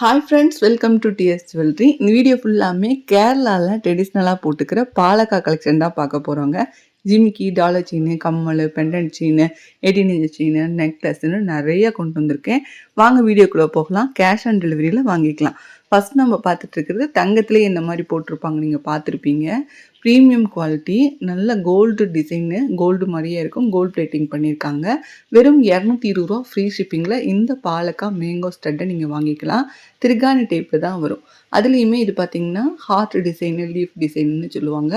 Hi friends welcome to TS jewellery இந்த video ஃபுல்லாமே கேரளாவில் ட்ரெடிஷ்னலாக போட்டுக்கிற பாலக்கா கலெக்ஷன் தான் பார்க்க போகிறோங்க ஜிமிக்கி டாலர் சீனு கம்மல் pendant chain eighteen inch chain நெக்லஸ்ன்னு நிறைய கொண்டு வந்திருக்கேன். வாங்க வீடியோக்குள்ளே போகலாம். கேஷ் ஆன் டெலிவரியில் வாங்கிக்கலாம். ஃபஸ்ட் நம்ம பார்த்துட்டு இருக்கிறது தங்கத்திலே இந்த மாதிரி போட்டிருப்பாங்க நீங்கள் பார்த்துருப்பீங்க. ப்ரீமியம் குவாலிட்டி நல்ல கோல்டு டிசைனு கோல்டு மாதிரியே இருக்கும். கோல்டு பிளேட்டிங் பண்ணியிருக்காங்க. வெறும் இரநூத்தி இருபது ரூபா ஃப்ரீ ஷிப்பிங்கில் இந்த பாலக்கா மேங்கோ ஸ்டட்டை நீங்கள் வாங்கிக்கலாம். திருகாணி டைப்பு தான் வரும். அதுலேயுமே இது பார்த்தீங்கன்னா ஹார்ட் டிசைனு லீஃப் டிசைன்னு சொல்லுவாங்க.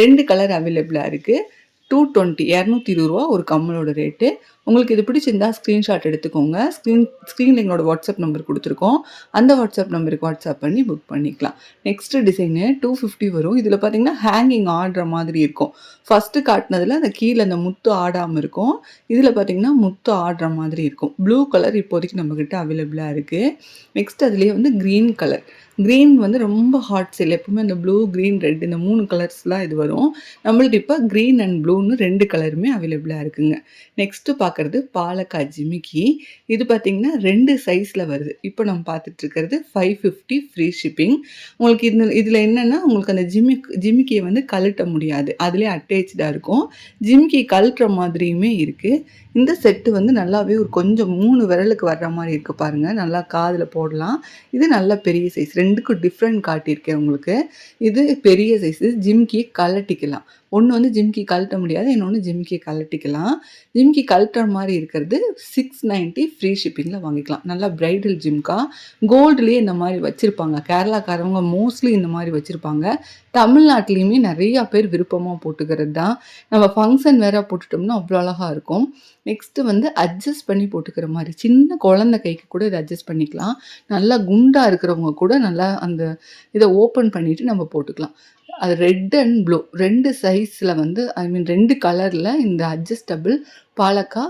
ரெண்டு கலர் அவைலபிளாக இருக்குது டூ டுவெண்ட்டி இரநூத்தி இருபது ரூபா ஒரு கம்மலோட ரேட்டு உங்களுக்கு இது பிடிச்சிருந்தா ஸ்க்ரீன்ஷாட் எடுத்துக்கோங்க. ஸ்க்ரீன் ஸ்க்ரீனில் எங்களோட வாட்ஸ்அப் நம்பர் கொடுத்துருக்கோம். அந்த வாட்ஸ்அப் நம்பருக்கு வாட்ஸ்அப் பண்ணி புக் பண்ணிக்கலாம். நெக்ஸ்ட் டிசைனு டூ ஃபிஃப்டி வரும். இதில் பார்த்தீங்கன்னா ஹேங்கிங் ஆடுற மாதிரி இருக்கும். ஃபஸ்ட்டு காட்டினதில் அந்த கீழே அந்த முத்து ஆடாமல் இருக்கும். இதில் பார்த்தீங்கன்னா முத்து ஆடுற மாதிரி இருக்கும். ப்ளூ கலர் இப்போதைக்கு நம்மக்கிட்ட அவைலபிளாக இருக்குது நெக்ஸ்ட் அதுலேயே வந்து க்ரீன் கலர் க்ரீன் வந்து ரொம்ப ஹாட் சேல் எப்பவுமே அந்த ப்ளூ க்ரீன் ரெட் இந்த மூணு கலர்ஸ்லாம் இது வரும். நம்மள்ட்ட இப்போ க்ரீன் அண்ட் ப்ளூ ப்ளூன்னு ரெண்டு கலருமே அவைலபிளாக இருக்குங்க. நெக்ஸ்ட்டு பார்க்குறது பாலக்காய் ஜிமிக்கி. இது பார்த்திங்கன்னா ரெண்டு சைஸில் வருது. இப்போ நம்ம பார்த்துட்ருக்கிறது ஃபைவ் ஃபிஃப்டி ஃப்ரீ ஷிப்பிங் உங்களுக்கு இந்த இதில் என்னென்னா உங்களுக்கு அந்த ஜிமிக் ஜிமிக்கியை வந்து கழட்ட முடியாது. அதிலே அட்டேச்சாக இருக்கும். ஜிமிக்கி கழட்டுற மாதிரியுமே இருக்குது இந்த செட்டு வந்து நல்லாவே ஒரு கொஞ்சம் மூணு விரலுக்கு வர்ற மாதிரி இருக்குது பாருங்கள் நல்லா காதில் போடலாம். இது நல்ல பெரிய சைஸ் ரெண்டுக்கும் டிஃப்ரெண்ட் காட்டியிருக்கேன் உங்களுக்கு. இது பெரிய சைஸு ஜிம்கி கலட்டிக்கலாம் ஒன்று வந்து ஜிம்கி கழட்ட முடியாது. இன்னொன்று ஜிம்கி கலட்டிக்கலாம் ஜிம்கி கழட்டுற மாதிரி இருக்கிறது சிக்ஸ் நைன்ட்டி ஃப்ரீ ஷிப்பிங்கில் வாங்கிக்கலாம். நல்லா ப்ரைடல் ஜிம்கா கோல்டுலேயே இந்த மாதிரி வச்சுருப்பாங்க. கேரளாக்காரவங்க மோஸ்ட்லி இந்த மாதிரி வச்சுருப்பாங்க. தமிழ்நாட்டிலையுமே நிறையா பேர் விருப்பமாக போட்டுக்கிறது தான். நம்ம ஃபங்க்ஷன் வேற போட்டுட்டோம்னா அவ்வளோ அழகாக இருக்கும். நெக்ஸ்ட்டு வந்து அட்ஜஸ்ட் பண்ணி போட்டுக்கிற மாதிரி. சின்ன குழந்த கைக்கு கூட இதை அட்ஜஸ்ட் பண்ணிக்கலாம். நல்லா குண்டாக இருக்கிறவங்க கூட நல்லா அந்த இதை ஓப்பன் பண்ணிவிட்டு நம்ம போட்டுக்கலாம். அது ரெட் அண்ட் ப்ளூ ரெண்டு சைஸில் வந்து ஐ மீன் ரெண்டு கலரில் இந்த அட்ஜஸ்டபிள் பாலக்கா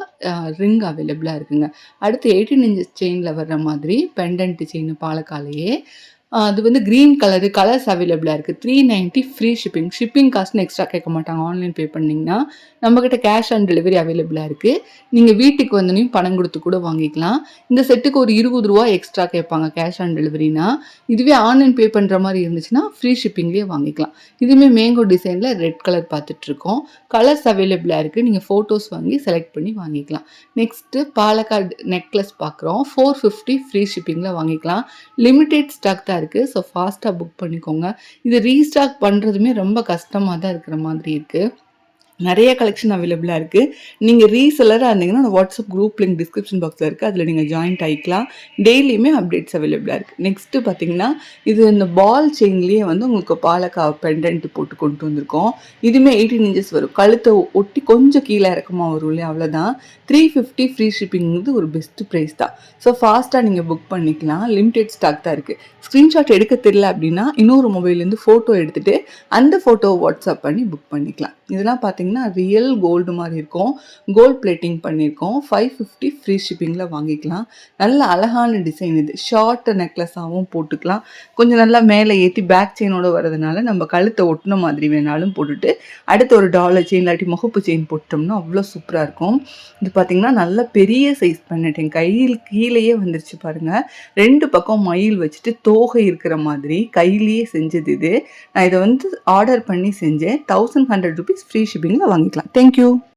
ரிங் அவைலபிளாக இருக்குங்க. அடுத்து எயிட்டீன் இன்ச்சஸ் செயினில் வர்ற மாதிரி பெண்டன்ட் செயின் பாலக்காலேயே அது வந்து க்ரீன் கலரு கலர்ஸ் அவைலபிளாக இருக்குது three ninety free shipping shipping காஸ்ட்னு extra கேட்க மாட்டாங்க. ஆன்லைன் பே பண்ணிங்கன்னா நம்மக்கிட்ட கேஷ் ஆன் டெலிவரி அவைலபிளாக இருக்குது நீங்கள் வீட்டுக்கு வந்தோடனையும் பணம் கொடுத்து கூட வாங்கிக்கலாம். இந்த செட்டுக்கு ஒரு இருபது ரூபா எக்ஸ்ட்ரா கேட்பாங்க கேஷ் ஆன் டெலிவரினா இதுவே ஆன்லைன் பே பண்ணுற மாதிரி இருந்துச்சுன்னா ஃப்ரீ ஷிப்பிங்லேயே வாங்கிக்கலாம். இதுவுமே மேங்கோ டிசைனில் ரெட் கலர் பார்த்துட்ருக்கோம். கலர்ஸ் அவைலபிளாக இருக்குது நீங்கள் ஃபோட்டோஸ் வாங்கி செலக்ட் பண்ணி வாங்கிக்கலாம். நெக்ஸ்ட்டு பாலக்காடு நெக்லஸ் பார்க்குறோம். ஃபோர் ஃபிஃப்டி ஃப்ரீ ஷிப்பிங்கில் வாங்கிக்கலாம். லிமிடெட் ஸ்டாக் தான் இருக்குது ஸோ ஃபாஸ்ட்டாக புக் பண்ணிக்கோங்க. இது ரீஸ்டாக் பண்ணுறதுமே ரொம்ப கஷ்டமாக தான் இருக்கிற மாதிரி இருக்குது நிறைய கலெக்ஷன் அவைலபிளாக இருக்குது நீங்கள் ரீசெல்லராக இருந்தீங்கன்னா அந்த வாட்ஸ்அப் குரூப் லிங்க் டிஸ்கிரிப்ஷன் பாக்ஸில் இருக்குது அதில் நீங்கள் ஜாயின்ட் ஆகிக்கலாம் டெய்லியுமே அப்டேட்ஸ் அவைலபிளாக இருக்குது நெக்ஸ்ட்டு பார்த்தீங்கன்னா இது இந்த பால் செயின்லேயே வந்து உங்களுக்கு பாலக்கா பெண்டன்ட் போட்டு கொண்டு வந்திருக்கோம். இதுவுமே எயிட்டீன் இன்ச்சஸ் வரும். கழுத்தை ஒட்டி கொஞ்சம் கீழே இறக்கமாக வரும் இல்லையா? அவ்வளோதான் த்ரீ ஃபிஃப்டி ஃப்ரீ ஷிப்பிங்கிறது ஒரு பெஸ்ட் ப்ரைஸ் தான். ஸோ ஃபாஸ்ட்டாக நீங்கள் புக் பண்ணிக்கலாம். லிமிடெட் ஸ்டாக் தான் இருக்குது ஸ்க்ரீன்ஷாட் எடுக்க தெரியல அப்படின்னா இன்னொரு மொபைல்லேருந்து ஃபோட்டோ எடுத்துகிட்டு அந்த ஃபோட்டோவை வாட்ஸ்அப் பண்ணி புக் பண்ணிக்கலாம். இதெல்லாம் பார்த்தீங்கன்னா பார்த்தீங்கன்னா ரியல் கோல்டு மாதிரி இருக்கும். கோல்ட் பிளேட்டிங் பண்ணியிருக்கோம் ஃபைவ் ஃபிஃப்டி ஃப்ரீ ஷிப்பிங்கில் வாங்கிக்கலாம். நல்ல அழகான டிசைன் இது. ஷார்ட் நெக்லஸாகவும் போட்டுக்கலாம். கொஞ்சம் நல்லா மேலே ஏற்றி பேக் செயினோட வரதுனால நம்ம கழுத்தை ஒட்டின மாதிரி வேணாலும் போட்டுட்டு அடுத்து ஒரு டாலர் செயின் இல்லாட்டி முகப்பு செயின் போட்டோம்னா அவ்வளோ சூப்பராக இருக்கும். இது பார்த்திங்கன்னா நல்ல பெரிய சைஸ் பண்ணிட்டேன். கையில் கீழேயே வந்துருச்சு பாருங்கள் ரெண்டு பக்கம் மயில் வச்சுட்டு தோகை இருக்கிற மாதிரி கையிலேயே செஞ்சது இது. நான் இதை வந்து ஆர்டர் பண்ணி செஞ்சேன். Thousand hundred rupees free shipping வாங்கிக்கலாம் தேங்க்யூ